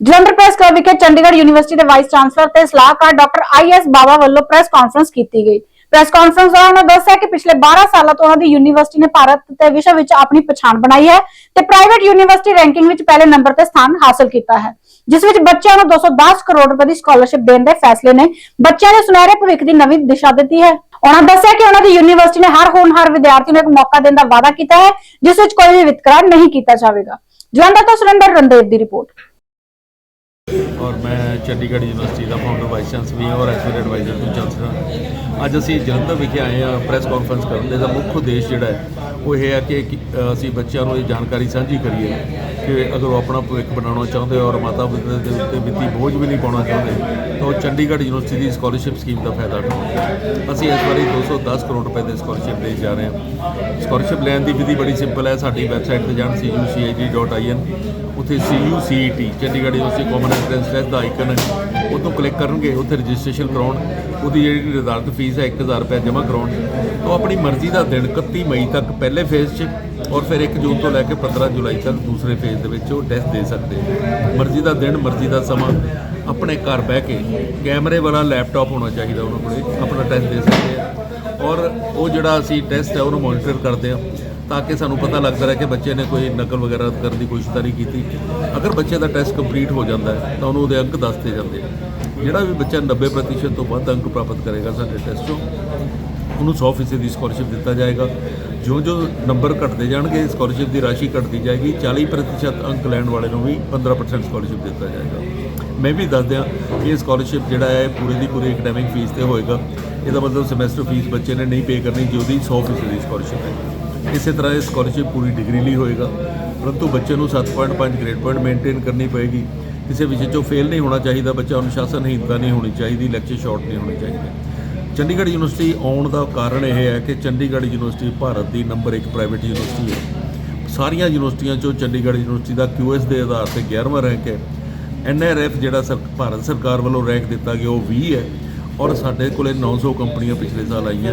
Jalandhar press club ਵਿਖੇ Chandigarh university ਦੇ vice chancellor ਤੇ ਸਲਾਹਕਾਰ ਡਾਕਟਰ ਆਈਐਸ ਬਾਵਾ ਵੱਲੋਂ ਪ੍ਰੈਸ ਕਾਨਫਰੰਸ ਕੀਤੀ ਗਈ। ਪ੍ਰੈਸ ਕਾਨਫਰੰਸ ਦੌਰਾਨ ਉਹਨਾਂ ਦੱਸਿਆ ਕਿ ਪਿਛਲੇ 12 ਸਾਲਾਂ ਤੋਂ ਉਹਨਾਂ ਦੀ ਯੂਨੀਵਰਸਿਟੀ ਨੇ ਭਾਰਤ ਤੇ ਵਿਸ਼ਵ ਵਿੱਚ ਆਪਣੀ ਪਛਾਣ ਬਣਾਈ ਹੈ ਤੇ ਪ੍ਰਾਈਵੇਟ ਯੂਨੀਵਰਸਿਟੀ ਰੈਂਕਿੰਗ ਵਿੱਚ ਪਹਿਲੇ ਨੰਬਰ ਤੇ ਸਥਾਨ ਹਾਸਲ ਕੀਤਾ ਹੈ, ਜਿਸ ਵਿੱਚ ਬੱਚਿਆਂ ਨੂੰ 210 ਕਰੋੜ ਰੁਪਏ ਦੀ ਸਕਾਲਰਸ਼ਿਪ ਦੇਣ ਦੇ ਫੈਸਲੇ ਨੇ ਬੱਚਿਆਂ ਦੇ ਸੁਨਹਿਰੇ ਭਵਿੱਖ ਦੀ ਨਵੀਂ ਦਿਸ਼ਾ ਦਿੱਤੀ ਹੈ। ਉਹਨਾਂ ਦੱਸਿਆ ਕਿ ਉਹਨਾਂ ਦੀ ਯੂਨੀਵਰਸਿਟੀ ਨੇ ਹਰ ਹੋਣਹਾਰ ਵਿਦਿਆਰਥੀ ਨੂੰ ਇੱਕ ਮੌਕਾ ਦੇਣ ਦਾ ਵਾਅਦਾ ਕੀਤਾ ਹੈ, ਜਿਸ ਵਿੱਚ ਕੋਈ ਵੀ ਵਿਤਕਰਾ ਨਹੀਂ ਕੀਤਾ ਜਾਵੇਗਾ। ਜਲੰਧਰ ਤੋਂ ਸੁਰਿੰਦਰ ਰੰਦੇਵ ਦੀ ਰਿਪੋਰਟ ਔਰ ਮੈਂ ਚੰਡੀਗੜ੍ਹ ਯੂਨੀਵਰਸਿਟੀ ਦਾ ਫਾਊਂਡਰ ਵਾਈਸ ਚਾਂਸਲਰ ਵੀ ਹਾਂ ਔਰ ਐਸੋਸੀਏਟ ਐਡਵਾਈਜ਼ਰ ਤੋਂ ਚਾਂਸਲਰ ਹਾਂ। ਅੱਜ ਅਸੀਂ ਜਲੰਧਰ ਵਿਖੇ ਆਏ ਹਾਂ ਪ੍ਰੈਸ ਕਾਨਫਰੰਸ ਕਰਨ ਦੇ ਦਾ ਮੁੱਖ ਉਦੇਸ਼ ਜਿਹੜਾ ਹੈ, ਉਹ ਇਹ ਹੈ ਕਿ ਅਸੀਂ ਬੱਚਿਆਂ ਨੂੰ ਇਹ ਜਾਣਕਾਰੀ ਸਾਂਝੀ ਕਰੀਏ। ਕਿ ਅਗਰ ਉਹ ਆਪਣਾ ਭਵਿੱਖ ਬਣਾਉਣਾ ਚਾਹੁੰਦੇ ਔਰ ਮਾਤਾ ਪਿਤਾ ਦੇ ਉੱਤੇ ਵਿੱਤੀ ਬੋਝ ਵੀ ਨਹੀਂ ਪਾਉਣਾ ਚਾਹੁੰਦੇ, ਤਾਂ ਉਹ ਚੰਡੀਗੜ੍ਹ ਯੂਨੀਵਰਸਿਟੀ ਦੀ ਸਕਾਲਰਸ਼ਿਪ ਸਕੀਮ ਦਾ ਫਾਇਦਾ ਉਠਾਉਣਗੇ। ਅਸੀਂ ਇਸ ਵਾਰੀ 210 ਕਰੋੜ ਰੁਪਏ ਦੇ ਸਕਾਲਰਸ਼ਿਪ ਦੇ ਜਾ ਰਹੇ ਹਾਂ। ਸਕਾਲਰਸ਼ਿਪ ਲੈਣ ਦੀ ਵਿਧੀ ਬੜੀ ਸਿੰਪਲ ਹੈ, ਸਾਡੀ ਵੈਬਸਾਈਟ ਤੇ ਜਾਣ cucig.in ਉੱਥੇ CUCET Chandigarh university common entrance test ਦਾ ਆਈਕਨ ਹੈ। ਉਹ ਤੋਂ ਕਲਿੱਕ ਕਰਨਗੇ, ਉੱਥੇ ਰਜਿਸਟ੍ਰੇਸ਼ਨ ਕਰਾਉਣ, ਉਹਦੀ ਜਿਹੜੀ ਨਿਰਧਾਰਤ ਫੀਸ ਹੈ 1000 ਰੁਪਏ ਜਮ੍ਹਾਂ ਕਰਾਉਣ। ਤੋਂ ਆਪਣੀ ਮਰਜ਼ੀ ਦਾ ਦਿਨ 31 ਮਈ ਤੱਕ ਪਹਿਲੇ ਫੇਜ਼ 'ਚ ਔਰ ਫਿਰ 1 ਜੂਨ ਤੋਂ ਲੈ ਕੇ 15 ਜੁਲਾਈ ਤੱਕ ਦੂਸਰੇ ਫੇਜ਼ ਦੇ ਵਿੱਚ ਉਹ ਟੈਸਟ ਦੇ ਸਕਦੇ ਮਰਜ਼ੀ ਦਾ ਦਿਨ, ਮਰਜ਼ੀ ਦਾ ਸਮਾਂ, ਆਪਣੇ ਘਰ ਬਹਿ ਕੇ ਕੈਮਰੇ ਵਾਲਾ ਲੈਪਟਾਪ ਹੋਣਾ ਚਾਹੀਦਾ ਉਹਨਾਂ ਕੋਲੇ, ਆਪਣਾ ਟੈਸਟ ਦੇ ਸਕਦੇ ਆ। ਔਰ ਉਹ ਜਿਹੜਾ ਅਸੀਂ ਟੈਸਟ ਹੈ ਉਹਨੂੰ ਮੋਨੀਟਰ ਕਰਦੇ ਹਾਂ ਤਾਂ ਕਿ ਸਾਨੂੰ ਪਤਾ ਲੱਗਦਾ ਰਹੇ ਕਿ ਬੱਚੇ ਨੇ ਕੋਈ ਨਕਲ ਵਗੈਰਾ ਕਰਨ ਦੀ ਕੋਸ਼ਿਸ਼ ਤਾਂ ਨਹੀਂ ਕੀਤੀ। ਅਗਰ ਬੱਚੇ ਦਾ ਟੈਸਟ ਕੰਪਲੀਟ ਹੋ ਜਾਂਦਾ ਹੈ, ਤਾਂ ਉਹਨੂੰ ਉਹਦੇ ਅੰਕ ਦੱਸਦੇ ਜਾਂਦੇ ਆ। ਜਿਹੜਾ ਵੀ ਬੱਚਾ 90% ਤੋਂ ਵੱਧ ਅੰਕ ਪ੍ਰਾਪਤ ਕਰੇਗਾ ਸਾਡੇ ਟੈਸਟ ਤੋਂ ਉਹਨੂੰ 100% ਦੀ ਸਕਾਲਰਸ਼ਿਪ ਦਿੱਤਾ ਜਾਏਗਾ। ਜੋ ਜੋ ਨੰਬਰ ਘਟਦੇ ਜਾਣਗੇ ਸਕਾਲਰਸ਼ਿਪ ਦੀ ਰਾਸ਼ੀ ਘਟਦੀ ਜਾਏਗੀ। 40% ਅੰਕ ਲੈਣ ਵਾਲੇ ਨੂੰ ਵੀ 15% ਸਕਾਲਰਸ਼ਿਪ ਦਿੱਤਾ ਜਾਏਗਾ। ਮੈਂ ਵੀ ਦੱਸ ਦਿਆਂ ਕਿ ਇਹ ਸਕਾਲਰਸ਼ਿਪ ਜਿਹੜਾ ਹੈ, ਪੂਰੇ ਦੀ ਪੂਰੀ ਐਕਡੈਮਿਕ ਫੀਸ ਤੇ ਹੋਏਗਾ। ਇਹਦਾ ਮਤਲਬ ਸਮੈਸਟਰ ਫੀਸ ਬੱਚੇ ਨੇ ਨਹੀਂ ਪੇ ਕਰਨੀ, ਜੋ ਦੀ 100% ਦੀ ਸਕਾਲਰਸ਼ਿਪ ਹੈ। ਇਸੇ ਤਰ੍ਹਾਂ ਇਹ ਸਕਾਲਰਸ਼ਿਪ ਪੂਰੀ ਡਿਗਰੀ ਲਈ ਹੋਏਗਾ। ਪਰੰਤੂ ਬੱਚੇ ਨੂੰ 7.5 ਗ੍ਰੇਡ ਪੁਆਇੰਟ ਮੇਨਟੇਨ ਕਰਨੀ ਪਏਗੀ। ਕਿਸੇ ਵਿਸ਼ੇ 'ਚੋਂ ਫੇਲ ਨਹੀਂ ਹੋਣਾ ਚਾਹੀਦਾ। ਬੱਚਾ ਅਨੁਸ਼ਾਸਨਹੀਨਤਾ ਨਹੀਂ ਹੋਣੀ ਚਾਹੀਦੀ ਲੈਕਚਰ ਸ਼ਾਰਟ ਨਹੀਂ ਹੋਣੇ ਚਾਹੀਦੇ। ਚੰਡੀਗੜ੍ਹ ਯੂਨੀਵਰਸਿਟੀ ਆਉਣ ਦਾ ਕਾਰਨ ਇਹ ਹੈ ਕਿ ਚੰਡੀਗੜ੍ਹ ਯੂਨੀਵਰਸਿਟੀ ਭਾਰਤ ਦੀ ਨੰਬਰ 1 ਪ੍ਰਾਈਵੇਟ ਯੂਨੀਵਰਸਿਟੀ ਹੈ। ਸਾਰੀਆਂ ਯੂਨੀਵਰਸਿਟੀਆਂ 'ਚੋਂ ਚੰਡੀਗੜ੍ਹ ਯੂਨੀਵਰਸਿਟੀ ਦਾ QS ਦੇ ਆਧਾਰ ਤੇ 11ਵਾਂ ਰੈਂਕ ਹੈ। NRF ਜਿਹੜਾ ਸਰ, ਭਾਰਤ ਸਰਕਾਰ ਵੱਲੋਂ ਰੈਂਕ ਦਿੱਤਾ ਗਿਆ ਉਹ 20 ਹੈ ਔਰ ਸਾਡੇ ਕੋਲੇ 900 ਕੰਪਨੀਆਂ ਪਿਛਲੇ ਸਾਲ ਆਈਆਂ।